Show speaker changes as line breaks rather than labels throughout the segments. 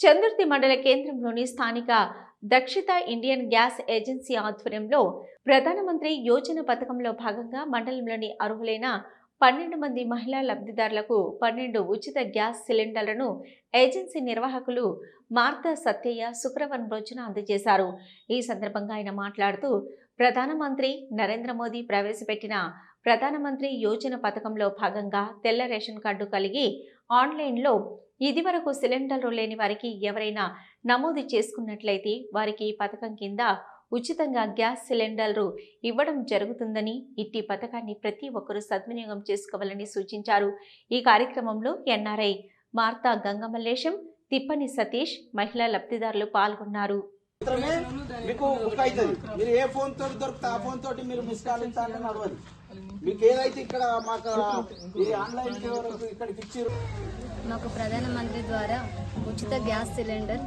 చందుర్తి మండల కేంద్రంలోని స్థానిక దక్షిత ఇండియన్ గ్యాస్ ఏజెన్సీ ఆధ్వర్యంలో ప్రధానమంత్రి యోజన పథకంలో భాగంగా మండలంలోని అర్హులైన పన్నెండు మంది మహిళా లబ్ధిదారులకు పన్నెండు ఉచిత గ్యాస్ సిలిండర్లను ఏజెన్సీ నిర్వాహకులు మార్తా సత్యయ్య శుక్రవారం రోజున అందజేశారు. ఈ సందర్భంగా ఆయన మాట్లాడుతూ ప్రధానమంత్రి నరేంద్ర మోదీ ప్రవేశపెట్టిన ప్రధానమంత్రి యోజన పథకంలో భాగంగా తెల్ల రేషన్ కార్డు కలిగి ఆన్లైన్లో ఇదివరకు సిలిండర్లు లేని వారికి ఎవరైనా నమోదు చేసుకున్నట్లయితే వారికి ఈ పథకం కింద ఉచితంగా గ్యాస్ సిలిండర్లు ఇవ్వడం జరుగుతుందని ఇట్టి పథకాన్ని ప్రతి ఒక్కరూ సద్వినియోగం చేసుకోవాలని సూచించారు. ఈ కార్యక్రమంలో ఎన్ఆర్ఐ మార్తా గంగమల్లేశం తిప్పని సతీష్ మహిళా లబ్ధిదారులు పాల్గొన్నారు.
మీకు బుక్ అవుతుంది. మీరు ఏ ఫోన్ తోటి దొరికితే ఆ ఫోన్ తోటి మీరు మిస్ కాల్ ఇస్తారని నడవదు. మీకు ఏదైతే ఇక్కడ మాకు ఈ ఆన్లైన్ ఇక్కడికి ఇచ్చారు?
మాకు ప్రధానమంత్రి ద్వారా ఉచిత గ్యాస్ సిలిండర్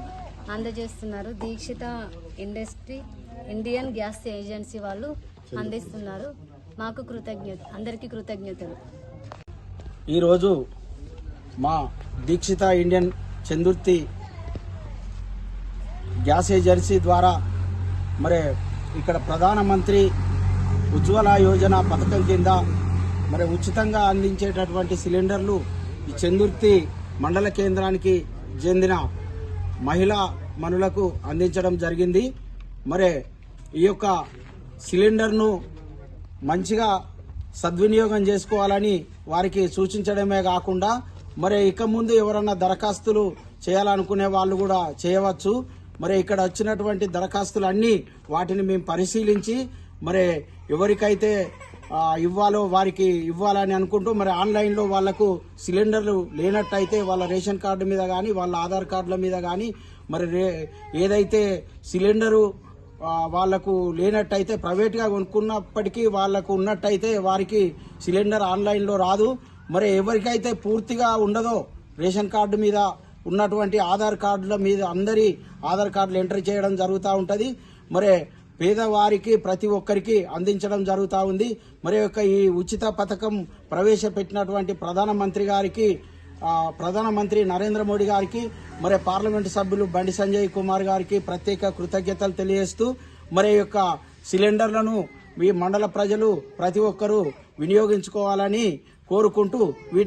అందజేస్తున్నారు. Dikshita industry Indian gas agency వాళ్ళు అందిస్తున్నారు. మాకు కృతజ్ఞత అందరికీ కృతజ్ఞతలు.
ఈరోజు మా Dikshita Indian Chandurthi gas agency ద్వారా మరి ఇక్కడ ప్రధానమంత్రి ఉజ్వల యోజన పథకం కింద మరి ఉచితంగా అందించేటటువంటి సిలిండర్లు ఈ చందుర్తి మండల కేంద్రానికి చెందిన మహిళా మనులకు అందించడం జరిగింది. మరి ఈ యొక్క సిలిండర్ను మంచిగా సద్వినియోగం చేసుకోవాలని వారికి సూచించడమే కాకుండా మరి ఇక ముందు ఎవరన్నా దరఖాస్తులు చేయాలనుకునే వాళ్ళు కూడా చేయవచ్చు. మరి ఇక్కడ వచ్చినటువంటి దరఖాస్తులు అన్నీ వాటిని మేము పరిశీలించి మరి ఎవరికైతే ఇవ్వాలో వారికి ఇవ్వాలని అనుకుంటూ మరి ఆన్లైన్లో వాళ్ళకు సిలిండర్లు లేనట్టయితే వాళ్ళ రేషన్ కార్డు మీద కానీ వాళ్ళ ఆధార్ కార్డుల మీద కానీ మరి రే ఏదైతే సిలిండరు వాళ్ళకు లేనట్టయితే ప్రైవేట్గా కొనుక్కున్నప్పటికీ వాళ్ళకు ఉన్నట్టయితే వారికి సిలిండర్ ఆన్లైన్లో రాదు. మరి ఎవరికైతే పూర్తిగా ఉండదో రేషన్ కార్డు మీద ఉన్నటువంటి ఆధార్ కార్డుల మీద అందరి ఆధార్ కార్డులు ఎంట్రీ చేయడం జరుగుతూ ఉంటుంది. మరి పేదవారికి ప్రతి ఒక్కరికి అందించడం జరుగుతూ ఉంది. మరి యొక్క ఈ ఉచిత పథకం ప్రవేశపెట్టినటువంటి ప్రధానమంత్రి గారికి ప్రధానమంత్రి నరేంద్ర మోడీ గారికి మరి పార్లమెంటు సభ్యులు బండి సంజయ్ కుమార్ గారికి ప్రత్యేక కృతజ్ఞతలు తెలియజేస్తూ మరి యొక్క సిలిండర్లను మీ మండల ప్రజలు ప్రతి ఒక్కరూ వినియోగించుకోవాలని కోరుకుంటూ వీటి